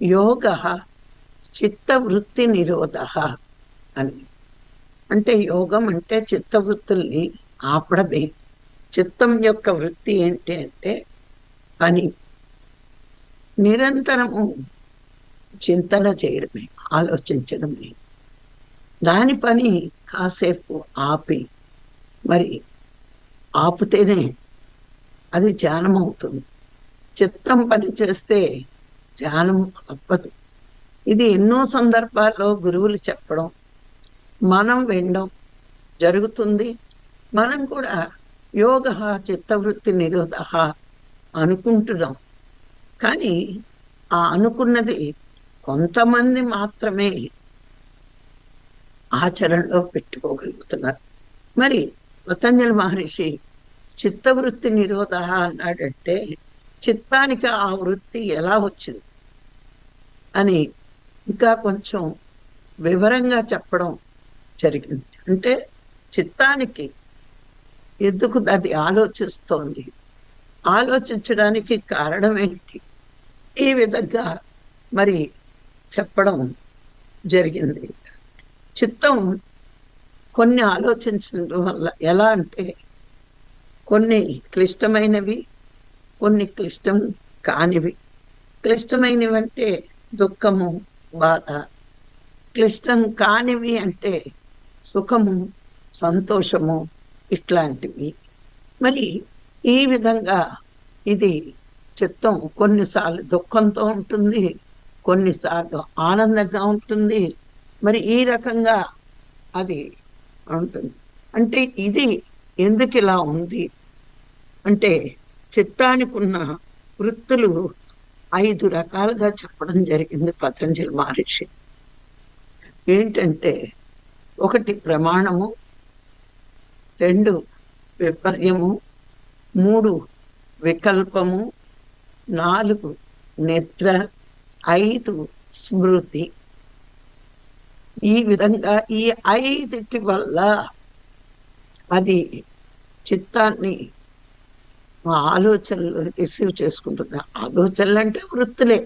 యోగ చిత్తవృత్తి నిరోధ అని. అంటే యోగం అంటే చిత్తవృత్తుల్ని ఆపడమే. చిత్తం యొక్క వృత్తి ఏంటి అంటే పని. నిరంతరము చింతన చేయడమే ఆలోచించడమే దాని పని కాసేపు ఆపి మరి ఆపితేనే అది ధ్యానం అవుతుంది చిత్తం పని చేస్తే ధ్యానం తప్పదు ఇది ఎన్నో సందర్భాల్లో గురువులు చెప్పడం మనం వినడం జరుగుతుంది. మనం కూడా యోగ చిత్తవృత్తి నిరోధ అనుకుంటున్నాం. కానీ ఆ అనుకున్నది కొంతమంది మాత్రమే ఆచరణలో పెట్టుకోగలుగుతున్నారు. మరి పతంజలి మహర్షి చిత్తవృత్తి నిరోధ అన్నాడంటే చిత్తానికి ఆ వృత్తి ఎలా వచ్చింది? అని ఇంకా కొంచెం వివరంగా చెప్పడం జరిగింది. అంటే చిత్తానికి ఎందుకు అది ఆలోచిస్తోంది? ఆలోచించడానికి కారణం ఏంటి? ఈ విధంగా మరి చెప్పడం జరిగింది. చిత్తం కొన్ని ఆలోచించడం వల్ల ఎలా అంటే కొన్ని క్లిష్టమైనవి కొన్ని క్లిష్టం కానివి. క్లిష్టమైనవి అంటే దుఃఖము బాధ. క్లిష్టం కానివి అంటే సుఖము సంతోషము ఇట్లాంటివి. మరి ఈ విధంగా ఇది చిత్తం కొన్నిసార్లు దుఃఖంతో ఉంటుంది కొన్నిసార్లు ఆనందంగా ఉంటుంది. మరి ఈ రకంగా అది ఉంటుంది. అంటే ఇది ఎందుకు ఇలా ఉంది? అంటే చిత్తానికి ఉన్న వృత్తులు ఐదు రకాలుగా చెప్పడం జరిగింది పతంజలి మహర్షి. ఏంటంటే ఒకటి ప్రమాణము రెండు విపర్యము మూడు వికల్పము నాలుగు నిద్ర ఐదు స్మృతి. ఈ విధంగా ఈ ఐదిటి వల్ల అది చిత్తాన్ని ఆలోచనలు రిసీవ్ చేసుకుంటుంది ఆలోచనలు అంటే వృత్తులే.